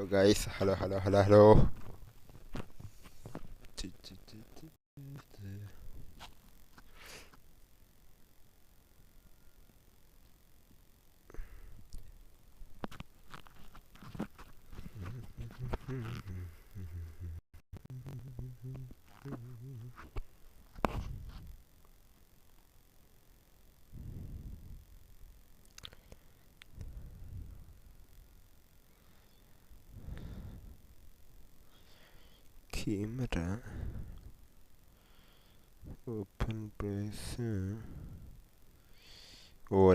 Hello guys hello hello hello hello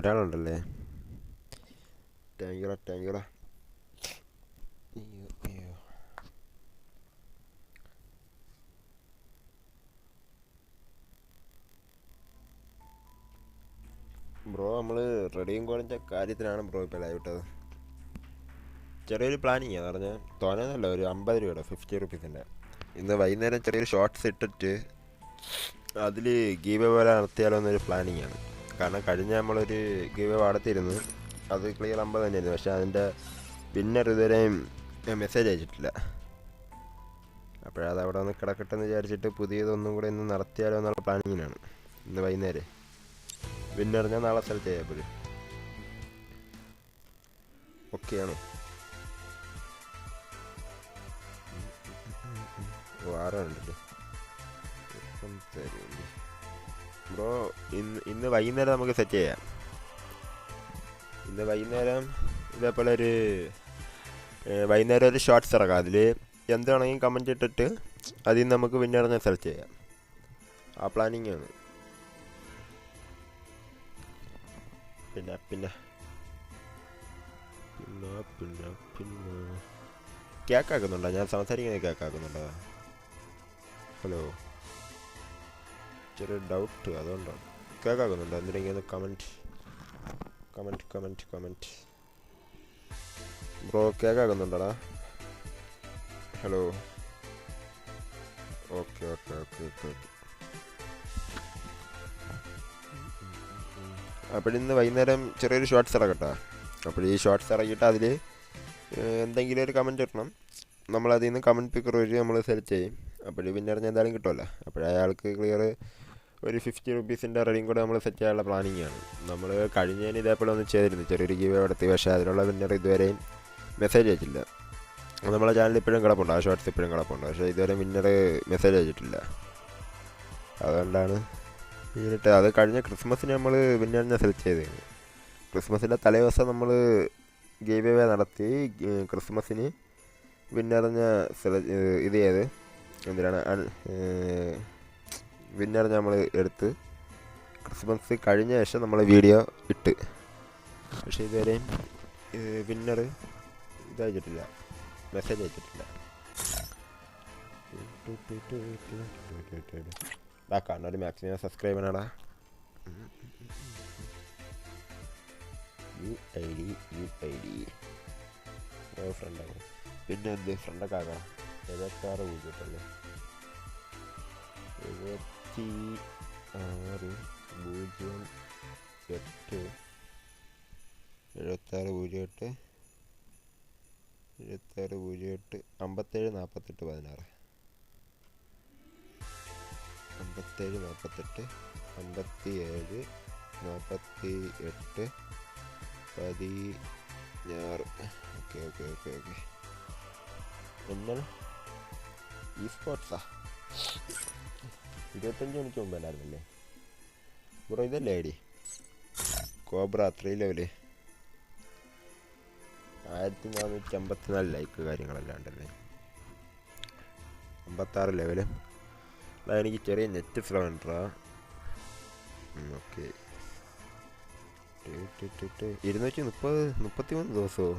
ഒരാളുണ്ടല്ലേ? താങ്ക്യൂടാ താങ്ക്യൂടാ അയ്യോ അയ്യോ. ബ്രോ നമ്മൾ റെഡിയും കുറഞ്ഞ കാര്യത്തിനാണ് ബ്രോ ഇപ്പൊ ലൈവ് ഇട്ടത്. ചെറിയൊരു പ്ലാനിങ് ആണ് പറഞ്ഞാൽ തോന്നുന്നല്ല ഒരു അമ്പത് രൂപയുടെ ഫിഫ്റ്റി റുപ്പീസിന്റെ ഇന്ന് വൈകുന്നേരം ചെറിയൊരു ഷോർട്ട്സ് ഇട്ടിട്ട് അതിൽ ഗീവ് പോലെ നടത്തിയാലോ എന്നൊരു പ്ലാനിങ് ആണ്. കാരണം കഴിഞ്ഞ നമ്മളൊരു ഗീവ് നടത്തിയിരുന്നു അത് ക്ലിയർ അമ്പത് തന്നെയായിരുന്നു. പക്ഷേ അതിന്റെ വിന്നർ ഇതുവരെയും മെസ്സേജ് അയച്ചിട്ടില്ല. അപ്പോഴത് അവിടെ ഒന്ന് കിടക്കട്ടെ എന്ന് വിചാരിച്ചിട്ട് പുതിയതൊന്നും കൂടെ ഇന്ന് നടത്തിയാലോ എന്നുള്ള പ്ലാനിങ്ങിനാണ് ഇന്ന് വൈകുന്നേരം. വിന്നർ ഞാൻ നാളെ സെലക്ട് ചെയ്യാം എപ്പോഴും. ഓക്കെയാണോ ഓ ആറാണല്ലേ ബ്രോ ഇന്ന് ഇന്ന് വൈകുന്നേരം നമുക്ക് സെറ്റ് ചെയ്യാം. ഇന്ന് വൈകുന്നേരം ഇതേപോലെ ഒരു വൈകുന്നേരം ഒരു ഷോർട്സ് ഇറക്കാം. അതിൽ എന്താണെങ്കിലും കമന്റ് ഇട്ടിട്ട് അതിൽ നിന്ന് നമുക്ക് വിന്നറിനെ സെർച്ച് ചെയ്യാം. ആ പ്ലാനിങ് ആണ്. പിന്നെ പിന്നെ. പിന്നെ പിന്നെ പിന്നെ. കേക്കാക്കുന്നുണ്ടോ ഞാൻ സംസാരിക്കുന്നത് കേക്കാക്കുന്നുണ്ടോ ഹലോ ചെറിയ ഡൗട്ട് അതുകൊണ്ടാണ്. കേൾക്കാക്കുന്നുണ്ടോ? എന്തിനെങ്കിലും comment comment comment comment bro കേൾക്കാക്കുന്നുണ്ടോടാ? Hello okay okay okay okay okay അപ്പോഴിന്ന് വൈകുന്നേരം ചെറിയൊരു ഷോർട്സ് ഇറക്കട്ടെ. അപ്പോൾ ഈ ഷോർട്സ് ഇറക്കിയിട്ട് അതിൽ എന്തെങ്കിലും ഒരു കമന്റ് ഇടണം. നമ്മളതിൽ നിന്ന് കമന്റ് പിക്കർ വഴി നമ്മൾ സെലക്ട് ചെയ്യും. അപ്പോൾ വിന്നറിന് എന്തായാലും കിട്ടുമല്ലോ അപ്പോൾ അയാൾക്ക് ക്ലിയർ ഒരു ഫിഫ്റ്റി റുപ്പീസിന്റെ റെഡിയും കൂടെ നമ്മൾ സെറ്റ് ചെയ്യാനുള്ള പ്ലാനിങ് ആണ്. നമ്മൾ കഴിഞ്ഞതിന് ഇതേപോലെ ഒന്ന് ചെയ്തിരുന്നു ചെറിയൊരു ഗീവ് നടത്തി. പക്ഷേ അതിനുള്ള വിന്നർ ഇതുവരെയും മെസ്സേജ് അയച്ചില്ല നമ്മളെ ചാനൽ ഇപ്പോഴും കിടപ്പുണ്ട്. ആ ഷോർട്സ് ഇപ്പോഴും കിടപ്പുണ്ട്. പക്ഷേ ഇതുവരെ വിന്നർ മെസ്സേജ് അയച്ചിട്ടില്ല. അതുകൊണ്ടാണ് എന്നിട്ട് അത് കഴിഞ്ഞ ക്രിസ്മസിന് നമ്മൾ വിന്നറിനെ സെലക്ട് ചെയ്തത് ക്രിസ്മസിന്റെ തലേദിവസം നമ്മൾ ഗീവ് അവേ നടത്തി ക്രിസ്മസിന് വിന്നറിനെ സെലക്ട് ഇത് ചെയ്ത്. എന്തിനാണ്? വിന്നർ നമ്മൾ എടുത്ത് ക്രിസ്മസ് കഴിഞ്ഞ ശേഷം നമ്മൾ വീഡിയോ ഇട്ട്. പക്ഷേ ഇതുവരെയും വിന്നർ ഇതയച്ചിട്ടില്ല മെസ്സേജ് അയച്ചിട്ടില്ല. കാണാൻ maximum subscribe ചെയ്യണടാ U I D U I D ഫ്രണ്ടാണ് പിന്നെ എന്ത്? ഫ്രണ്ടൊക്കെ ആകാം. എഴുപത്താറ് പൂജ്യത്തല്ലേ എഴുപത്തി ആറ് പൂജ്യം എട്ട് എഴുപത്താറ് പൂജ്യം എട്ട് എഴുപത്താറ് പൂജ്യം എട്ട് അമ്പത്തേഴ് നാൽപ്പത്തെട്ട് പതിനാറ്. അമ്പത്തേഴ് നാൽപ്പത്തെട്ട് അമ്പത്തി ഏഴ് നാൽപ്പത്തി എട്ട് പതിനാറ്. Okay okay okay okay. എന്നാൽ ഈ സ്പോർട്സാ ഇരുപത്തഞ്ച് മണിക്ക് മുമ്പ് അല്ലായിരുന്നല്ലേ ബ്രോ ഇതല്ലേ ഐ ഡി കോബ്ര അത്രയും ലെവൽ. ആയിരത്തി നാനൂറ്റി അമ്പത്തിനാല് ലൈക്ക് കാര്യങ്ങളെല്ലാം ഉണ്ടല്ലേ? അമ്പത്താറ് ലെവൽ. അതാ എനിക്ക് ചെറിയ നെറ്റ് ഫ്ലോ ഓക്കെ. ഇരുന്നൂറ്റി മുപ്പത് മുപ്പത്തി മൂന്ന് ദിവസമോ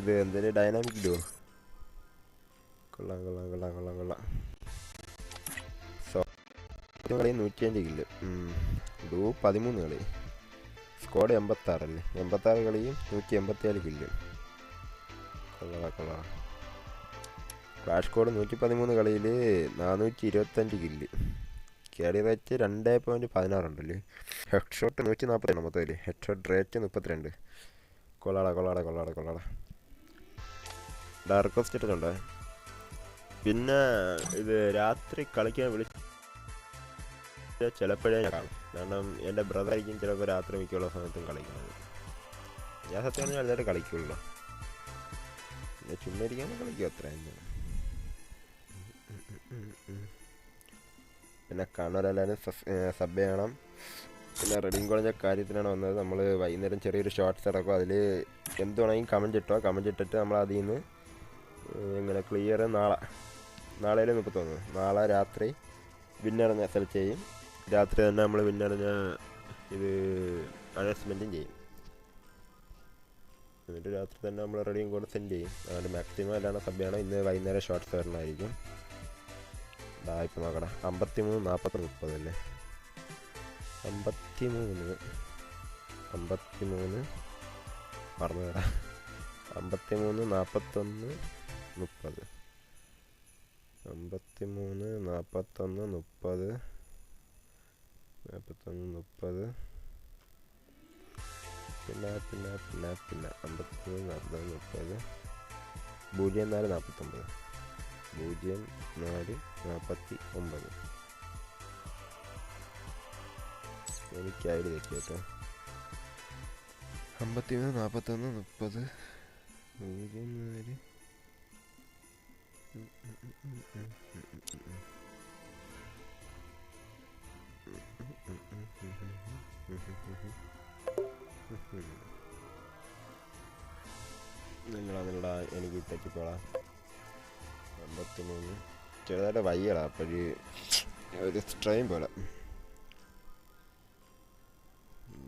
ഇത് എന്തെങ്കിലും ഡൈനാമിക് ഡോ കൊള്ളാം കൊള്ളാം കൊള്ളാം കൊള്ളാം കൊള്ളാം. കളി നൂറ്റിയഞ്ച് കില്ല് ഡൂ പതിമൂന്ന് കളി. സ്കോഡ് എൺപത്താറല്ലേ? എൺപത്താറ് കളിയും നൂറ്റി എൺപത്തിയാൽ കില്ലും കൊള്ളാം കൊള്ളാം. ക്ലാഷ് കോഡ് നൂറ്റി പതിമൂന്ന് കളിയിൽ നാനൂറ്റി ഇരുപത്തഞ്ച് കില്ല് കേറി റേറ്റ് രണ്ട് പോയിന്റ് പതിനാറുണ്ടല്ലേ ഹെഡ് ഷോട്ട് നൂറ്റി നാൽപ്പത്തി മൊത്തത്തിൽ ഹെഡ് ഷോട്ട് റേറ്റ് മുപ്പത്തിരണ്ട്. കൊള്ളാട കൊള്ളാട കൊള്ളാട കൊള്ളാട. ഡാർക്ക് ഇട്ടിട്ടുണ്ടോ? പിന്നെ ഇത് രാത്രി കളിക്കാൻ വിളിച്ച ചിലപ്പോഴേ ഞാൻ കാണും. കാരണം എന്റെ ബ്രദറായിരിക്കും ചിലപ്പോൾ രാത്രി മിക്കുള്ള സമയത്തും കളിക്കുന്നത്. ഞാൻ സത്യം പറഞ്ഞാൽ എല്ലാവരും കളിക്കുള്ളൂ പിന്നെ ചുമ്മാ ഇരിക്കാനും കളിക്കും അത്ര പിന്നെ കാണുന്നവരെല്ലാവരും സബ് ചെയ്യണം. പിന്നെ റെഡിങ് കോളേജ് കാര്യത്തിനാണ് വന്നത്. നമ്മൾ വൈകുന്നേരം ചെറിയൊരു ഷോർട്ട്സ് ഇറക്കും. അതിൽ എന്ത് വേണമെങ്കിൽ കമന്റ് ഇട്ടോ? കമന്റ് ഇട്ടിട്ട് നമ്മൾ അതിൽ നിന്ന് ഇങ്ങനെ ക്ലിയർ നാളെ നാളെ മുപ്പത്തൊന്ന് നാളെ രാത്രി വിന്നറിഞ്ഞ സെലക്ട് ചെയ്യും. രാത്രി തന്നെ നമ്മൾ വിന്നറിഞ്ഞ ഇത് അനൗൺസ്മെന്റും ചെയ്യും. എന്നിട്ട് രാത്രി തന്നെ നമ്മൾ റെഡിയും കൂടെ സെൻഡ് ചെയ്യും. അതുകൊണ്ട് മാക്സിമം എല്ലാം സഭയാണ് ഇന്ന് വൈകുന്നേരം ഷോർട്ട്സ് വരണമായിരിക്കും. ഇതാ ഇപ്പം നോക്കടാ അമ്പത്തി മൂന്ന് നാൽപ്പത്തി മുപ്പതല്ലേ അമ്പത്തി മൂന്ന് അമ്പത്തി മൂന്ന് പറഞ്ഞു തരാം അമ്പത്തി മൂന്ന് നാൽപ്പത്തൊന്ന് മുപ്പത്. അമ്പത്തി മൂന്ന് നാൽപ്പത്തൊന്ന് മുപ്പത്. നാൽപ്പത്തൊന്ന് മുപ്പത് പിന്നെ പിന്നെ പിന്നെ പിന്നെ അമ്പത്തൊന്ന് നാൽപ്പത് മുപ്പത് പൂജ്യം നാല് നാൽപ്പത്തൊമ്പത് പൂജ്യം നാല് നാൽപ്പത്തി ഒമ്പത് എനിക്കായിട്ട് ഐ അമ്പത്തി അമ്പത്തിമൂന്ന് നാൽപ്പത്തൊന്ന് മുപ്പത് പൂജ്യം നാല് നിങ്ങളാ നിങ്ങളാ എനിക്ക് അമ്പത്തി മൂന്ന് ചെറുതായിട്ട് വയ്യടാ അപ്പോഴ് ഒരു ട്രെയിൻ പോലെ.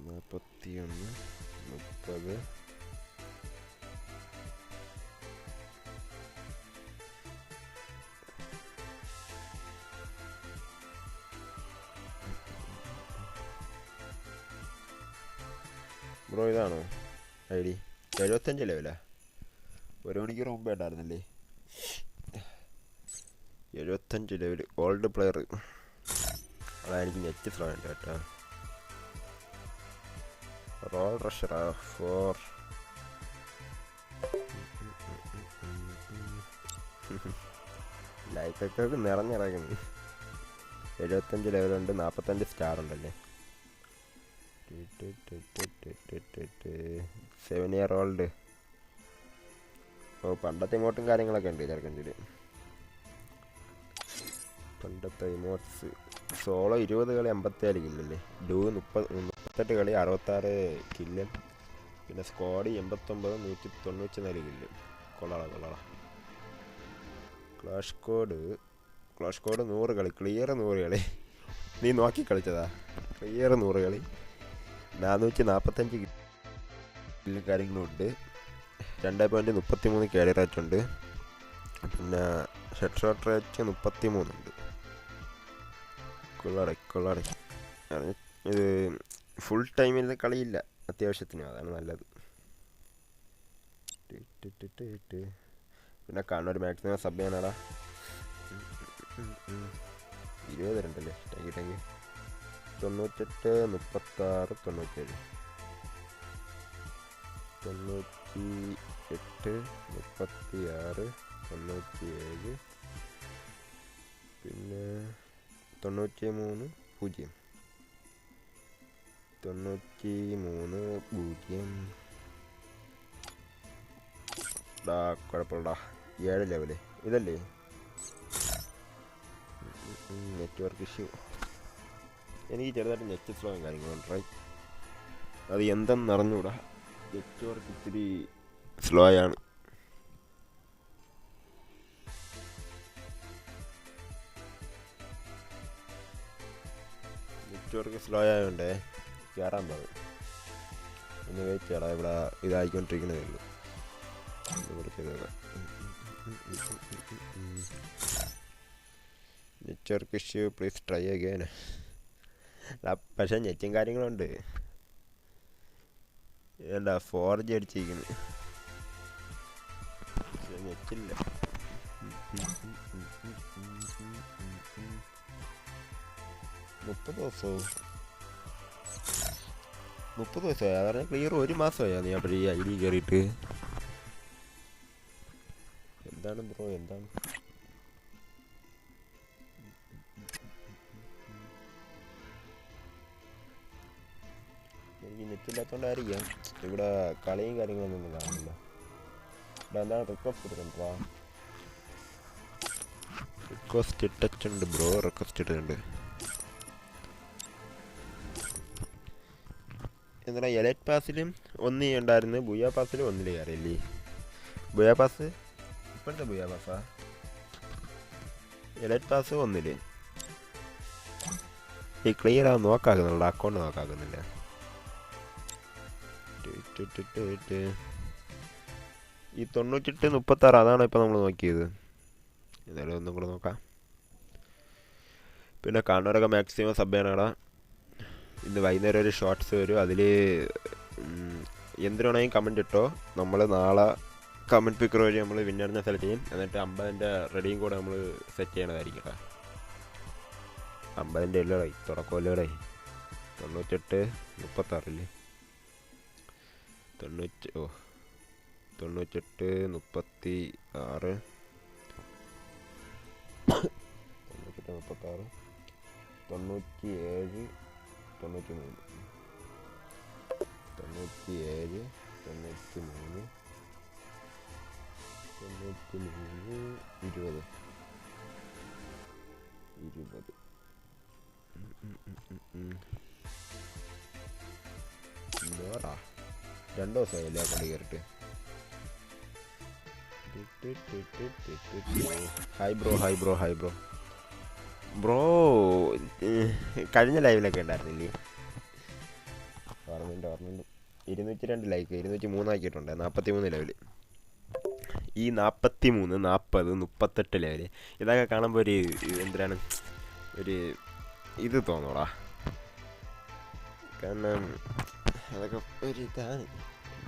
നാൽപ്പത്തി ഒന്ന് മുപ്പത്. ബ്രോ ഇതാണോ? ഐ ഡി എഴുപത്തഞ്ച് ലെവലാ ഒരു മണിക്കൂർ മുമ്പേ ഉണ്ടായിരുന്നല്ലേ? എഴുപത്തഞ്ച് ലെവൽ ഓൾഡ് പ്ലെയർ അതായിരിക്കും നെറ്റ് സ്ലോ ഉണ്ട് കേട്ടോ റോൾ റഷറാ ഫോർ ലൈക്കൊക്കെ നിറഞ്ഞിറങ്ങുന്നു. എഴുപത്തഞ്ച് ലെവലുണ്ട് നാൽപ്പത്തഞ്ച് സ്റ്റാർ ഉണ്ടല്ലേ? സെവൻ ഇയർ ഓൾഡ് ഓ പണ്ടത്തെ ഇമോട്ടും കാര്യങ്ങളൊക്കെ ഉണ്ട് ചെറുക്കന്റെ പണ്ടത്തെ ഇമോട്ട്സ് സോളോ ഇരുപത് കളി അമ്പത്തേഴ് കില്ലല്ലേ ഡൂ മുപ്പത് മുപ്പത്തെട്ട് കളി അറുപത്താറ് കില്ലും പിന്നെ സ്ക്വാഡ് എൺപത്തൊമ്പത് നൂറ്റി തൊണ്ണൂറ്റി നാല് കില്ല് കൊള്ളാള കൊള്ളാള ക്ലാഷ് കോഡ് ക്ലാഷ് കോഡ് നൂറ് കളി. ക്ലിയർ നൂറ് കളി. നീ നോക്കി കളിച്ചതാ. ക്ലിയർ നൂറ് കളി. നാനൂറ്റി നാൽപ്പത്തഞ്ച് കാര്യങ്ങളുണ്ട്. രണ്ട് പോയിന്റ് മുപ്പത്തി മൂന്ന് കാരി റേറ്റ് ഉണ്ട്. പിന്നെ ഷെഡ് ഷോട്ട് റേറ്റ് മുപ്പത്തി മൂന്നുണ്ട് കൊള്ളാടെ കൊള്ളാടെ ഇത് ഫുൾ ടൈമിൽ കളിയില്ല. അത്യാവശ്യത്തിന് അതാണ് നല്ലത്. പിന്നെ കണ്ണൂർ മാക്സിമം സബ് ചെയ്യാനാടാ. ഇരുപത് രണ്ടല്ലേ താങ്ക് യു താങ്ക് യു തൊണ്ണൂറ്റെട്ട് മുപ്പത്താറ് തൊണ്ണൂറ്റേഴ്. തൊണ്ണൂറ്റി എട്ട് മുപ്പത്തി ആറ് തൊണ്ണൂറ്റി ഏഴ് പിന്നെ തൊണ്ണൂറ്റി മൂന്ന് പൂജ്യം. തൊണ്ണൂറ്റി മൂന്ന് പൂജ്യം. ഡാ കുഴപ്പമില്ലടാ. ഏഴ് ലെവൽ. ഇതല്ലേ? Network issue. എനിക്ക് ചെറുതായിട്ട് നെറ്റ് സ്ലോയും കാര്യങ്ങളും റൈറ്റ് അത് എന്തെന്ന് അറിഞ്ഞൂടാ നെറ്റ്വർക്ക് ഇത്തിരി സ്ലോ ആണ്. നെറ്റ്വർക്ക് സ്ലോ ആയതുകൊണ്ടേ കയറാൻ പറഞ്ഞു ഒന്ന് വെയിറ്റ് ചെയ്യടാ ഇവിടെ ഇതായിക്കൊണ്ടിരിക്കണേ ഉള്ളൂ. Network issue please try again പക്ഷേ നെറ്റും കാര്യങ്ങളുണ്ട്. Four G അടിച്ചിരിക്കുന്നു. നെറ്റില്ല മുപ്പത് ദിവസവും മുപ്പത് ദിവസമായി അതാണ് ക്ലിയർ ഒരു മാസമായി. നീ അപ്പോൾ ഈ ഐ ഡി കയറിയിട്ട്. എന്താണ് ബ്രോ? എന്താണ്? നെറ്റില്ലാത്തോണ്ടായിരിക്കാം ഇവിടെ കളിയും കാര്യങ്ങളൊന്നും കാണില്ല ഇവിടെ എന്താണ് റിക്വസ്റ്റ് വാ. റിക്വസ്റ്റ് ഇട്ടുണ്ട് ബ്രോ റിക്വസ്റ്റ് ഇട്ടിട്ടുണ്ട്. എന്താ എലൈറ്റ് പാസിലും ഒന്നേ ഉണ്ടായിരുന്നു ബുയ പാസിലും ഒന്നിലേ കയറിയില്ലേ? ബുയ പാസ് ഇപ്പോഴത്തെ ബുയ പാസ്സാ എലൈറ്റ് പാസ് ഒന്നിൽ. ഈ ക്ലിയർ ആവാൻ നോക്കാക്കുന്നുണ്ട് അക്കൗണ്ട് നോക്കാക്കുന്നില്ല. ഈ തൊണ്ണൂറ്റെട്ട് മുപ്പത്താറ് അതാണ് ഇപ്പം നമ്മൾ നോക്കിയത് എന്തായാലും ഒന്നും കൂടെ നോക്കാം പിന്നെ കാണുന്നവരൊക്കെ മാക്സിമം സബ് ചെയ്യണടാ ഇന്ന് വൈകുന്നേരം ഒരു ഷോർട്സ് വരും അതിൽ എന്തിനാണെങ്കിൽ കമന്റ് ഇട്ടോ നമ്മൾ നാളെ കമന്റ് പിക്കർ വഴി നമ്മൾ വിന്നറിനെ സെലക്ട് ചെയ്യും എന്നിട്ട് അമ്പതിന്റെ റെഡിയും കൂടെ നമ്മൾ സെറ്റ് ചെയ്യണതായിരിക്കും കേട്ടോ അമ്പതിന്റെ ഇല്ലടായി തുടക്കമല്ലേടായി തൊണ്ണൂറ്റെട്ട് മുപ്പത്താറില്ലേ തൊണ്ണൂറ്റി ഓ തൊണ്ണൂറ്റെട്ട് മുപ്പത്തി ആറ് തൊണ്ണൂറ്റെട്ട് മുപ്പത്താറ് തൊണ്ണൂറ്റി ഏഴ് തൊണ്ണൂറ്റി മൂന്ന് തൊണ്ണൂറ്റി ഏഴ് തൊണ്ണൂറ്റി മൂന്ന് തൊണ്ണൂറ്റി മൂന്ന് ഇരുപത് ഇരുപത് ഉം, രണ്ട് ദിവസമായില്ലേ കൊണ്ട് കയറിട്ട് hi bro hi bro hi bro bro കഴിഞ്ഞ ലൈവിലൊക്കെ ഉണ്ടായിരുന്നില്ലേ? ഓർമ്മയുണ്ട് ഓർമ്മയുണ്ട് ഇരുന്നൂറ്റി രണ്ട് ലൈക്ക് ഇരുന്നൂറ്റി മൂന്നാക്കിയിട്ടുണ്ട് നാൽപ്പത്തി മൂന്ന് ലെവൽ ഈ നാൽപ്പത്തി മൂന്ന് നാൽപ്പത് മുപ്പത്തെട്ട് ലെവൽ ഇതൊക്കെ കാണുമ്പോൾ ഒരു എന്തിനാണ്? ഒരു ഇത് തോന്നോടാ. കാരണം അതൊക്കെ ഒരു ഇതാണ്.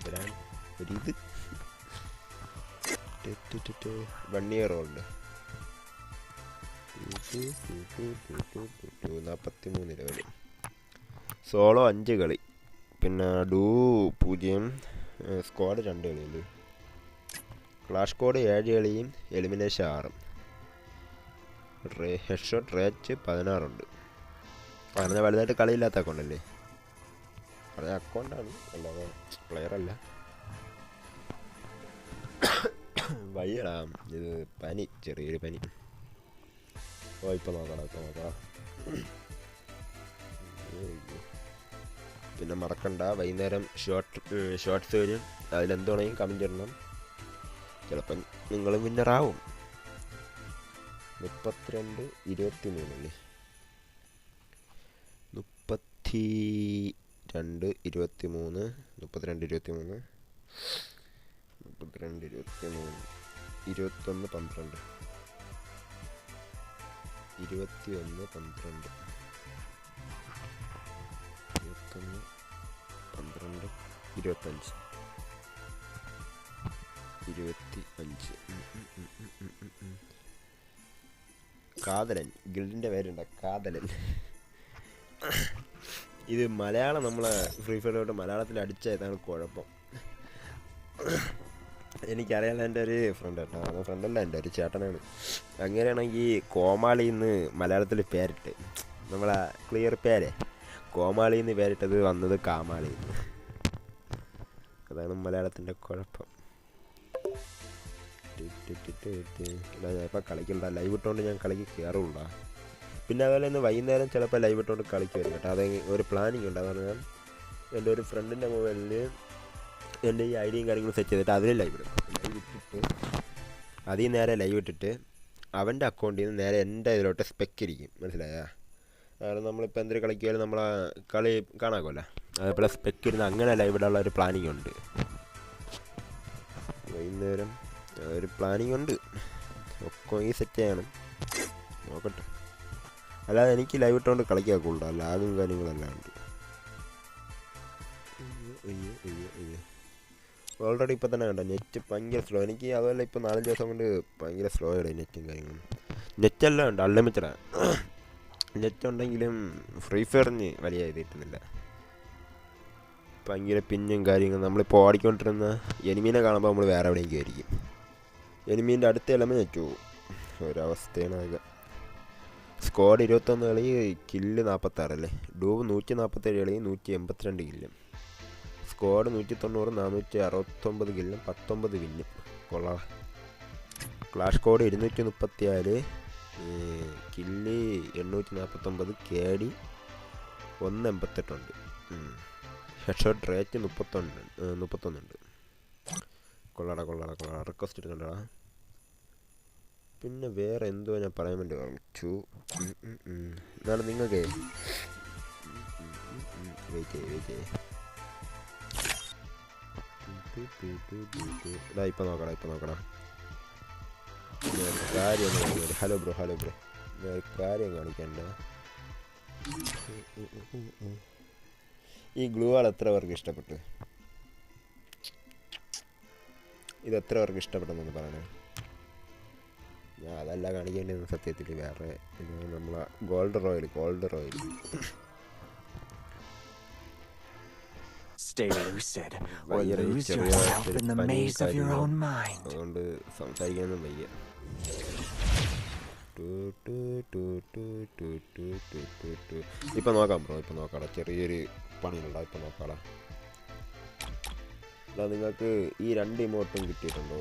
ഇവരാണ് ഒരു ഇത്. വൺ ഇയർ ഓൾഡ് നാൽപ്പത്തി മൂന്ന് ലെവൽ സോളോ അഞ്ച് കളി. പിന്നെ ഡൂ പൂജ്യം സ്ക്വാഡ് രണ്ട് കളിയുണ്ട്. ക്ലാഷ് കോഡ് ഏഴ് കളിയും എലിമിനേഷൻ ആറും. ഹെഡ് ഷോട്ട് റേറ്റ് പതിനാറുണ്ട്. പറഞ്ഞ വലുതായിട്ട് കളിയില്ലാത്ത അക്കൗണ്ടല്ലേ പറഞ്ഞ അക്കൗണ്ടാണ് അല്ലാതെ പ്ലെയർ അല്ല വയ്യടാ ഇത് പനി ചെറിയൊരു പനി ഓ ഇപ്പം നോക്കണം ഇപ്പം നോക്കണം പിന്നെ മറക്കണ്ട വൈകുന്നേരം ഷോർട്ട് ഷോർട്ട്സ് വരും അതിലെന്തുണെങ്കിലും കമന്റ് ഇടണം ചിലപ്പം നിങ്ങളും വിന്നറാവും മുപ്പത്തിരണ്ട് ഇരുപത്തി മൂന്നല്ലേ മുപ്പത്തി രണ്ട് ഇരുപത്തി മൂന്ന് മുപ്പത്തിരണ്ട് ഇരുപത്തി മൂന്ന് മുപ്പത്തിരണ്ട് ഇരുപത്തി മൂന്ന് ഇരുപത്തൊന്ന് പന്ത്രണ്ട്. ഇരുപത്തി ഒന്ന് പന്ത്രണ്ട്. ഇരുപത്തൊന്ന് പന്ത്രണ്ട് ഇരുപത്തഞ്ച്. ഇരുപത്തി അഞ്ച്. കാതലൻ. ഗിൽഡിന്റെ പേരുണ്ട കാതലൻ. ഇത് മലയാളം നമ്മൾ ഫ്രീ ഫയറിലോട്ട് മലയാളത്തിൽ അടിച്ച ഇതാണ് കുഴപ്പം. എനിക്കറിയാൻ എന്റെ ഒരു ഫ്രണ്ട് കേട്ടോ അത് ഫ്രണ്ടല്ല എന്റെ ഒരു ചേട്ടനാണ്. അങ്ങനെയാണെങ്കിൽ കോമാളി എന്ന് മലയാളത്തിൽ പേരിട്ട്. നമ്മളെ ക്ലിയർ പേരെ? കോമാളി എന്ന് പേരിട്ടത് വന്നത് കാമാളി. അതാണ് മലയാളത്തിന്റെ കുഴപ്പം. ഇപ്പം കളിക്കണ്ട. ലൈവ് ഇട്ടുകൊണ്ട് ഞാൻ കളിക്ക് കയറുള്ളൂ പിന്നെ അതുപോലെ ഇന്ന് വൈകുന്നേരം ചിലപ്പോൾ ലൈവ് ഇട്ടുകൊണ്ട് കളിക്കുമായിരുന്നു കേട്ടോ. അത് ഒരു പ്ലാനിങ് ഉണ്ട്. അതാണ് ഞാൻ എന്റെ ഒരു ഫ്രണ്ടിന്റെ മൊബൈലിൽ എന്റെ ഈ ഐഡിയും കാര്യങ്ങളും സെറ്റ് ചെയ്തിട്ട് അതിൽ ലൈവ് ഇടും. ലൈവ് ഇട്ടിട്ട് അതിൽ നേരെ ലൈവ് ഇട്ടിട്ട് അവന്റെ അക്കൗണ്ടിൽ നിന്ന് നേരെ എന്റെ ഇതിലോട്ട് സ്പെക്ക് ഇരിക്കും. മനസ്സിലായാ? കാരണം നമ്മളിപ്പോൾ എന്തൊരു കളിക്കുകയാലും നമ്മളെ കളി കാണാമല്ലോ അതേപോലെ സ്പെക്ക് ഇരുന്ന് അങ്ങനെ ലൈവ് ഇടാനുള്ള ഒരു പ്ലാനിങ് ഉണ്ട്. വൈകുന്നേരം ഒരു പ്ലാനിങ് ഉണ്ട്. ഒക്കെ ഈ സെറ്റ് ചെയ്യണം. നോക്കട്ടെ. അല്ലാതെ എനിക്ക് ലൈവ് ഇട്ടുകൊണ്ട് കളിക്കാക്കുള്ളൂ ലാഗും കാര്യങ്ങളെല്ലാം ഉണ്ട്. ഓൾറെഡി ഇപ്പോൾ തന്നെ കണ്ടോ നെറ്റ് ഭയങ്കര സ്ലോ എനിക്ക് അതുപോലെ ഇപ്പോൾ നാലഞ്ച് ദിവസം കൊണ്ട് ഭയങ്കര സ്ലോ ആണ് നെറ്റും കാര്യങ്ങളും. നെറ്റെല്ലാം ഉണ്ട് അൺലിമിറ്റഡാണ് നെറ്റ് ഉണ്ടെങ്കിലും ഫ്രീ ഫയറിന് വലിയ ഇത് കിട്ടുന്നില്ല. ഭയങ്കര പിന്നും കാര്യങ്ങളും. നമ്മളിപ്പോൾ ഓടിക്കൊണ്ടിരുന്ന എനിമീനെ കാണുമ്പോൾ നമ്മൾ വേറെ എവിടെയെങ്കിലും ആയിരിക്കും. എനിമീന്റെ അടുത്ത ഇലമ പോകും ഒരവസ്ഥയാണ് ആകെ സ്ക്വാഡ് ഇരുപത്തൊന്ന് കളി കില്ല് നാൽപ്പത്താറല്ലേ ഡൂവ് നൂറ്റി നാൽപ്പത്തേഴ് കളി നൂറ്റി എൺപത്തിരണ്ട് കില്ലും സ്ക്വാഡ് നൂറ്റി തൊണ്ണൂറ് നാനൂറ്റി അറുപത്തൊമ്പത് കില്ലും പത്തൊമ്പത് വില്ലും കൊള്ളാം. ക്ലാഷ് കോഡ് ഇരുന്നൂറ്റി മുപ്പത്തി നാല് കില്ല് എണ്ണൂറ്റി നാൽപ്പത്തൊമ്പത് കെ ഡി ഒന്ന് എൺപത്തെട്ടുണ്ട് ഹെഡ്ഷോട്ട് റേറ്റ് മുപ്പത്തൊന്ന് മുപ്പത്തൊന്നുണ്ട്. കൊള്ളാടാ കൊള്ളാടാ കൊള്ളാടാ. റിക്വസ്റ്റ് എടുക്കണ്ടടാ. പിന്നെ വേറെ എന്തോ ഞാൻ പറയാൻ വേണ്ടി പറഞ്ഞു എന്നാലും നിങ്ങൾക്ക് വെയിറ്റ് വെയിറ്റ് കാര്യം ഹലോ ബ്രോ ഹലോ ബ്രോ വേറെ കാര്യം കാണിക്കണ്ട. ഈ ഗ്ലൂ ആൾ എത്ര പേർക്ക് ഇഷ്ടപ്പെട്ടു? ഇത് എത്ര പേർക്ക് ഇഷ്ടപ്പെട്ടെന്നൊന്ന് പറയണേ? ഞാൻ അതല്ല കാണിക്കേണ്ടത് സത്യത്തിൽ വേറെ നമ്മളെ ഗോൾഡ് റോയൽ ഗോൾഡ് റോയൽ അതുകൊണ്ട് സംസാരിക്കാനൊന്നും വയ്യ. ഇപ്പൊ നോക്കാം ബ്രോ ഇപ്പൊ നോക്കാടാ ചെറിയൊരു പണിയുണ്ടോ? ഇപ്പൊ നോക്കാടാ. നിങ്ങൾക്ക് ഈ രണ്ട് ഇമോട്ടും കിട്ടിയിട്ടുണ്ടോ?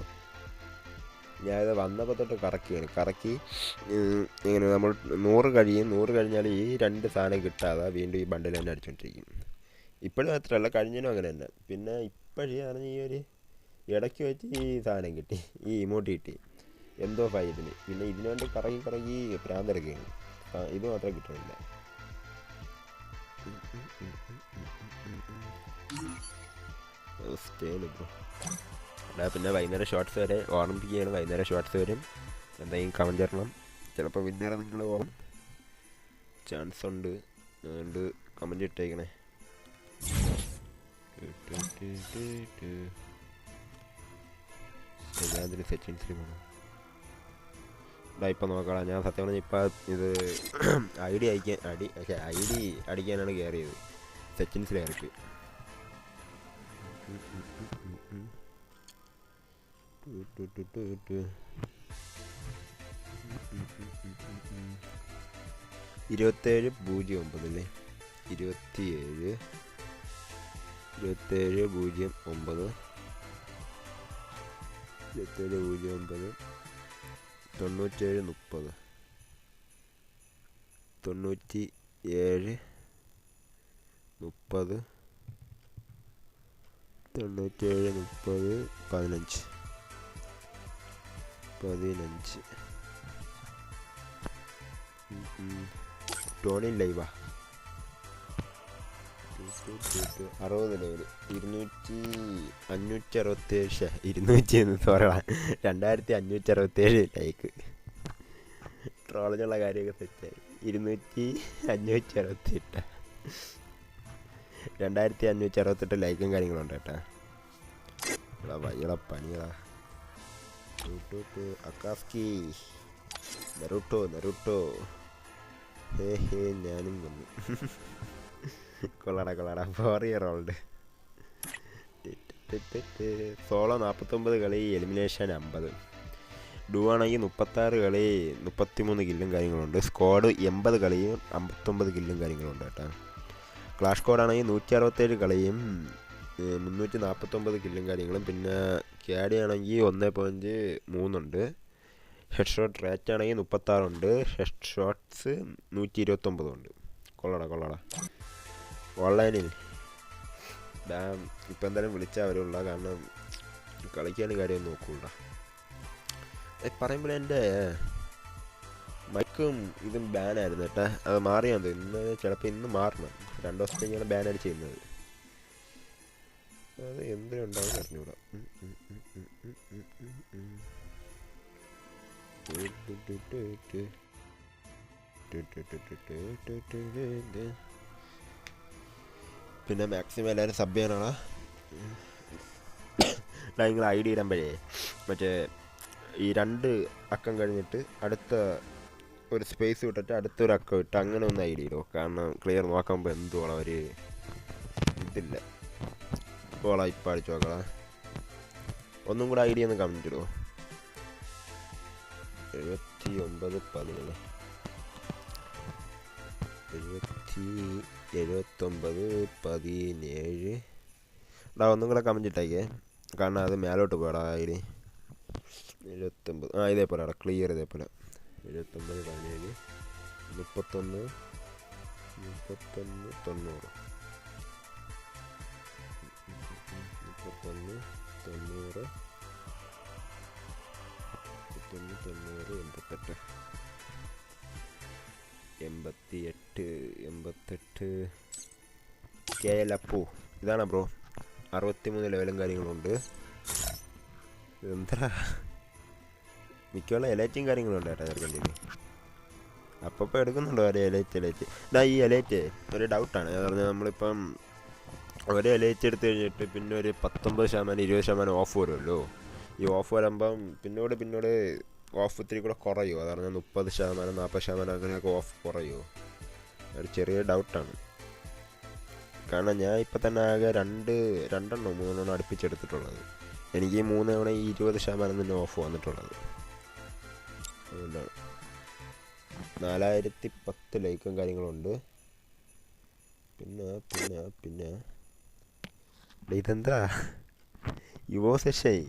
ഞാനിത് വന്നപ്പോൾ തൊട്ട് കറക്കിയാണ് കറക്കി ഇങ്ങനെ നമ്മൾ നൂറ് കഴിയും നൂറ് കഴിഞ്ഞാൽ ഈ രണ്ട് സാധനം കിട്ടാതെ വീണ്ടും ഈ ബണ്ടിൽ തന്നെ അടിച്ചുകൊണ്ടിരിക്കും ഇപ്പോഴും മാത്രമല്ല കഴിഞ്ഞതിനും അങ്ങനെ തന്നെ പിന്നെ ഇപ്പോഴേ പറഞ്ഞ ഈ ഒരു ഇടയ്ക്ക് വെച്ച് ഈ സാധനം കിട്ടി ഈ ഇമോട്ട് കിട്ടി എന്തോ ഫൈലിന് പിന്നെ ഇതിനുവേണ്ടി കറങ്ങി കറങ്ങി പ്രാന്തിറക്കുകയാണ് ഇത് മാത്രമേ കിട്ടുന്നില്ല സ്റ്റേ എടാ പിന്നെ വൈകുന്നേരം ഷോർട്സ് വരെ ഓർമ്മിപ്പിക്കുകയാണ് വൈകുന്നേരം ഷോർട്സ് വരും. എന്തെങ്കിലും കമന്റ് തരണം ചിലപ്പോൾ വിന്നേരം നിങ്ങൾ ഓർമ്മ ചാൻസ് ഉണ്ട്. അതുകൊണ്ട് കമന്റ് ഇട്ടേക്കണേ. ഞാനതിൽ സെറ്റിങ്സിൽ പോകണം ഇപ്പം നോക്കാം ഞാൻ സത്യം പറഞ്ഞാൽ ഇപ്പം ഇത് ഐ ഡി അയക്കാൻ അടി പക്ഷേ ഐ ഡി അടിക്കാനാണ് കയറിയത് സെറ്റിങ്സിൽ കയറിപ്പോയി ഇരുപത്തേഴ് പൂജ്യം ഒമ്പത് അല്ലേ ഇരുപത്തിയേഴ്. ഇരുപത്തേഴ് പൂജ്യം ഒമ്പത്. ഇരുപത്തേഴ് പൂജ്യം ഒമ്പത്. തൊണ്ണൂറ്റേഴ് മുപ്പത്. തൊണ്ണൂറ്റി ഏഴ് മുപ്പത്. തൊണ്ണൂറ്റേഴ് മുപ്പത് പതിനഞ്ച്. പതിനഞ്ച്. ടോണി ലൈവാ. അറുപത് ലെവൽ ഇരുന്നൂറ്റി അഞ്ഞൂറ്റി അറുപത്തേഴ് ഷെ ഇരുന്നൂറ്റി എന്ന് പറയാം രണ്ടായിരത്തി അഞ്ഞൂറ്റി അറുപത്തേഴ് ലൈക്ക് ട്രോളിനുള്ള കാര്യമൊക്കെ സെറ്റായി ഇരുന്നൂറ്റി അഞ്ഞൂറ്റി അറുപത്തെട്ട് രണ്ടായിരത്തി അഞ്ഞൂറ്റി അറുപത്തെട്ട് ലൈക്കും കാര്യങ്ങളുണ്ട് കേട്ടാ ഇവിടെ പണികളാ ടു അക്കാസ്കി നെറുട്ടോ നെറുട്ടോ ഹേ ഹേ ഞാനും വന്നു കൊള്ളാടാ കൊള്ളാടാ. ഫോർ ഇയർ ഓൾഡ് സോളോ നാൽപ്പത്തൊമ്പത് കളി എലിമിനേഷൻ അമ്പത്. ഡു ആണെങ്കിൽ മുപ്പത്താറ് കളി മുപ്പത്തിമൂന്ന് കില്ലും കാര്യങ്ങളുണ്ട്. സ്ക്വാഡ് എൺപത് കളിയും അമ്പത്തൊമ്പത് കില്ലും കാര്യങ്ങളുണ്ട് കേട്ടോ. ക്ലാഷ് കോഡാണെങ്കിൽ നൂറ്റി അറുപത്തേഴ് കളിയും മുന്നൂറ്റി നാൽപ്പത്തൊമ്പത് കില്ലും കാര്യങ്ങളും. പിന്നെ ക്യാഡി ആണെങ്കിൽ ഒന്ന് പോയിന്റ് മൂന്നുണ്ട്. ഹെഡ് ഷോട്ട് റേറ്റ് ആണെങ്കിൽ മുപ്പത്താറുണ്ട്. ഹെഡ് ഷോട്ട്സ് നൂറ്റി ഇരുപത്തൊമ്പതുണ്ട് കൊള്ളടാ കൊള്ളടാ. ഓൺലൈനിൽ. ഡാം ഇപ്പം എന്തായാലും വിളിച്ചാൽ അവരുള്ള കാരണം കളിക്കാൻ കാര്യം നോക്കൂടാ. പറയുമ്പോൾ എന്റെ മൈക്കും ഇതും ബാനായിരുന്നു കേട്ടാ. അത് മാറിയാൽ ഇന്ന് ചിലപ്പോൾ ഇന്ന് മാറണം. രണ്ട് ദിവസത്തേക്കാണ് ബാനായിട്ട് ചെയ്യുന്നത്. അത് എന്തിനുണ്ടാവും അറിഞ്ഞൂടാ പിന്നെ മാക്സിമം എല്ലാവരും സബ് ചെയ്യാനാണ് നിങ്ങൾ ഐ ഡി ഇടുമ്പോഴേ മറ്റേ ഈ രണ്ട് അക്കം കഴിഞ്ഞിട്ട് അടുത്ത ഒരു സ്പേസ് വിട്ടിട്ട് അടുത്തൊരു അക്കം ഇട്ട് അങ്ങനെ ഒന്ന് ഐ ഡി ഇടുമോ കാരണം ക്ലിയർ നോക്കുമ്പോൾ എന്തുവാണ് അവർ ഇതില്ല ഓളാ ഇപ്പം അടിച്ചു നോക്കളാ ഒന്നും കൂടെ ഐ ഡി ഒന്ന് കമന്റ് ഇടുമോ എഴുപത്തി ഒമ്പത് പതിനേഴ് എഴുപത്തി എഴുപത്തൊമ്പത് പതിനേഴ്. എടാ ഒന്നും കൂടെ കമന്റ് ഇട്ടേക്കേ. കാരണം അത് മേലോട്ട് പോയടാ ഡി എഴുപത്തൊമ്പത്. ആ ഇതേപോലെ എടാ ക്ലിയർ ഇതേപോലെ. എഴുപത്തൊമ്പത് പതിനേഴ്. മുപ്പത്തൊന്ന്. മുപ്പത്തൊന്ന് തൊണ്ണൂറ്. തൊണ്ണൂറ് എൺപത്തെട്ട്. എൺപത്തി എട്ട് എൺപത്തെട്ട്. കെ എൽ അപ്പു ഇതാണ് ബ്രോ? അറുപത്തിമൂന്ന് ലെവലും കാര്യങ്ങളുണ്ട്. എന്താ മിക്കുള്ള എലൈറ്റും കാര്യങ്ങളുണ്ട് കേട്ടോ ചെറുക്കന്റെ അപ്പോൾ എടുക്കുന്നുണ്ടോ ഒരു എലൈറ്റ് എലൈറ്റ്? ഇതാ ഈ എലൈറ്റ്. ഒരു ഡൗട്ടാണ്. എന്ന് പറഞ്ഞാൽ നമ്മളിപ്പം ഒരു എലൈറ്റ് എടുത്ത് കഴിഞ്ഞിട്ട് പിന്നെ ഒരു പത്തൊമ്പത് ശതമാനം ഇരുപത് ശതമാനം ഓഫ് വരുമല്ലോ. ഈ ഓഫ് വരുമ്പം പിന്നോട് പിന്നോട് ഓഫ് ഇത്തിരി കൂടെ കുറയുമോ അത് പറഞ്ഞാൽ മുപ്പത് ശതമാനം നാൽപ്പത് ശതമാനം അങ്ങനെയൊക്കെ ഓഫ് കുറയുമോ ഒരു ചെറിയ ഡൗട്ടാണ് കാരണം ഞാൻ ഇപ്പം തന്നെ ആകെ രണ്ട് രണ്ടെണ്ണോ മൂന്നെണ്ണം അടുപ്പിച്ചെടുത്തിട്ടുള്ളത്. എനിക്ക് ഈ മൂന്ന് തവണ ഈ ഇരുപത് ശതമാനം തന്നെ ഓഫ് വന്നിട്ടുള്ളത്. അതുകൊണ്ടാണ് നാലായിരത്തി പത്ത് ലൈക്കും കാര്യങ്ങളുണ്ട് പിന്നെ പിന്നെ പിന്നെ. ഇതെന്താ? യുവോ സെഷായി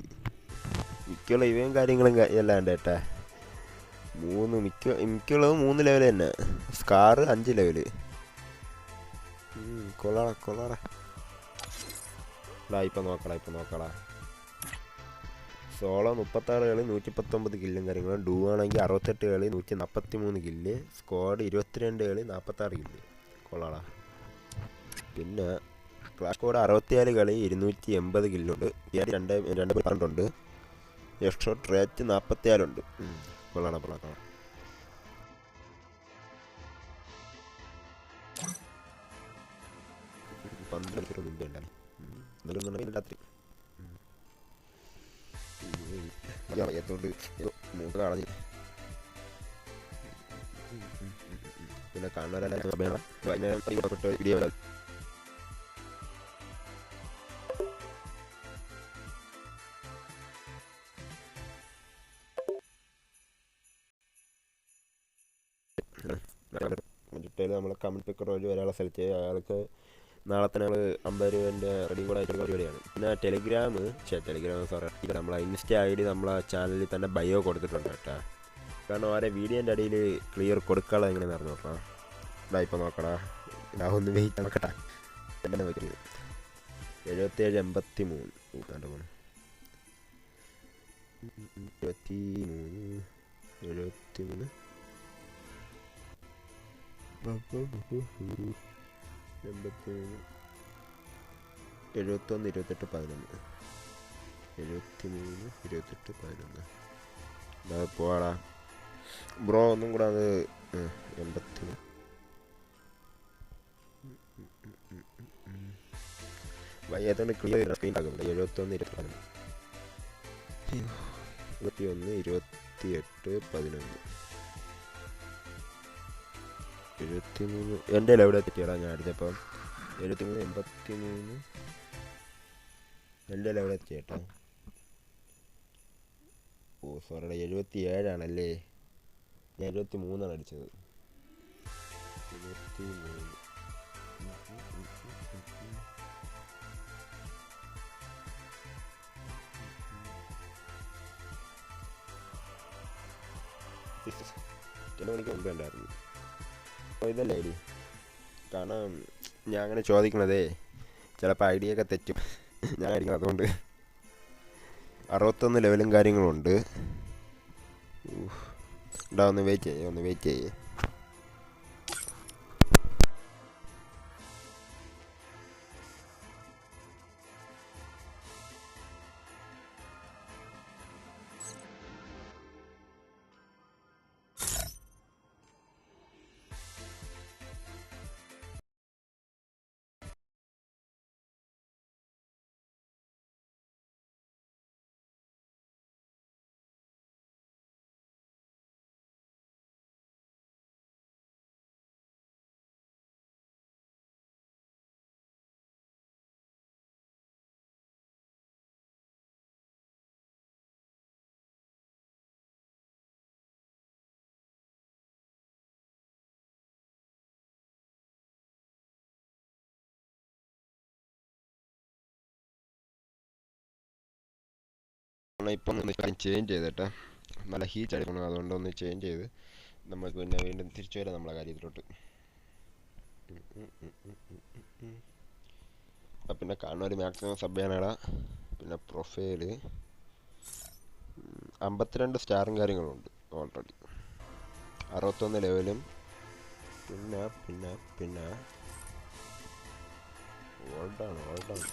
മിക്കുള്ള ഇവയും കാര്യങ്ങളും എല്ലാം ഉണ്ട് കേട്ടാ. മൂന്ന് മിക്ക മിക്കുള്ളത് മൂന്ന് ലെവൽ തന്നെ. സ്കാറ് അഞ്ച് ലെവൽ കൊള്ളാടാ കൊള്ളാടാ. ഡാ ഇപ്പം നോക്കടാ ഇപ്പം നോക്കടാ. സോളോ മുപ്പത്താറ് കളി നൂറ്റി പത്തൊമ്പത് കില്ലും കാര്യങ്ങളും. ഡൂ ആണെങ്കിൽ അറുപത്തെട്ട് കളി നൂറ്റി നാൽപ്പത്തി മൂന്ന് കില്ല് സ്ക്വാഡ് ഇരുപത്തിരണ്ട് കളി നാൽപ്പത്താറ് കില്ല് കൊള്ളാടാ. പിന്നെ ക്ലാഷ് കോഡ് അറുപത്തിനാല് കളി ഇരുന്നൂറ്റി എൺപത് കില്ലുണ്ട് രണ്ട് രണ്ട് പന്ത്രണ്ടുണ്ട് എക്സ്ട്രാ റേറ്റ് നാൽപ്പത്തി ആറുണ്ട് കൊള്ളാം പന്ത്രണ്ട് മുമ്പേ ഉണ്ടായി രാത്രി. അറിയാത്തോണ്ട് മൂക്ക് കളഞ്ഞു പിന്നെ കാണാൻ വൈകുന്നേരം വീഡിയോ ഡിറ്റെയിൽ നമ്മളെ കമൻ പിക്കർ വഴി ഒരാളെ സെലക്ട് ചെയ്യുക. അയാൾക്ക് നാളെ തന്നെ നമ്മൾ അമ്പത് രൂപേന്റെ റെഡി കൂടെ ആയിട്ടുള്ള പരിപാടിയാണ്. പിന്നെ ടെലിഗ്രാം ചേ ടെലിഗ്രാം സോറി നമ്മളെ ഇൻസ്റ്റ ഐ ഡി നമ്മളെ ചാനലിൽ തന്നെ ബയോ കൊടുത്തിട്ടുണ്ട് കേട്ടോ. കാരണം ആരെ വീഡിയോന്റെ അടിയിൽ ക്ലിയർ കൊടുക്കാതെ എങ്ങനെ നടന്നു നോക്കടാ ഇതാ ഇപ്പം നോക്കടാ. ഞാൻ ഒന്ന് വെയിറ്റ് നോക്കട്ടെ. എന്നെ വെക്കുന്നത് എഴുപത്തേഴ് എൺപത്തി മൂന്ന് കണ്ടു പോണു എഴുപത്തി മൂന്ന് എഴുപത്തി മൂന്ന് എൺപത്തി മൂന്ന് എഴുപത്തൊന്ന് ഇരുപത്തെട്ട് പതിനൊന്ന്. എഴുപത്തി മൂന്ന് ഇരുപത്തെട്ട് പതിനൊന്ന്. അത് പോവാടാ. ബ്രോ ഒന്നും കൂടെ അത് എൺപത്തി വയ്യാത്തോണ്ട് ക്ലിയർ സ്ക്രീൻ ആക്കുന്നുണ്ട് എഴുപത്തൊന്ന് ഇരുപത്തി ഇരുപത്തി ഒന്ന് ഇരുപത്തി എട്ട് പതിനൊന്ന്. എഴുപത്തി മൂന്ന് എന്റെ എവിടെ തെറ്റിയടാ ഞാൻ എടുത്തപ്പം എഴുപത്തി മൂന്ന് എൺപത്തി മൂന്ന് എന്റെ എവിടെ എത്തിയേട്ടാ. ഓ സോറിയുടെ എഴുപത്തി ഏഴാണല്ലേ ഞാൻ എഴുപത്തി മൂന്നാണ് അടിച്ചത്. എഴുപത്തി മൂന്ന്. രണ്ട് മണിക്ക് മുമ്പേ ഉണ്ടായിരുന്നു അപ്പോൾ ഇതല്ലേ ഐ കാരണം ഞാൻ അങ്ങനെ ചോദിക്കണതേ ചിലപ്പോൾ ഐഡിയ ഒക്കെ തെറ്റും. ഞാൻ അടിക്കണം അതുകൊണ്ട്. അറുപത്തൊന്ന് ലെവലും കാര്യങ്ങളുണ്ട് ഉണ്ടാ. ഒന്ന് വെയിറ്റ് ചെയ്യേ ഒന്ന് വെയിറ്റ് ചെയ്യേ. ഇപ്പം ഒന്ന് ചേഞ്ച് ചെയ്തിട്ട്. നല്ല ഹീറ്റ് അടിക്കണം. അതുകൊണ്ട് ഒന്ന് ചേഞ്ച് ചെയ്ത് നമുക്ക് പിന്നെ വീണ്ടും തിരിച്ചു വരാം നമ്മളെ കാര്യത്തിലോട്ട്. ഉം. പിന്നെ കാണുന്നവർ മാക്സിമം സബ് ചെയ്യാനാടാ പിന്നെ പ്രൊഫൈൽ അമ്പത്തിരണ്ട് സ്റ്റാറും കാര്യങ്ങളും ഉണ്ട് ഓൾറെഡി അറുപത്തൊന്ന് ലെവലും പിന്നെ പിന്നെ പിന്നെ. ഓൾഡാണ് ഓൾഡാണ്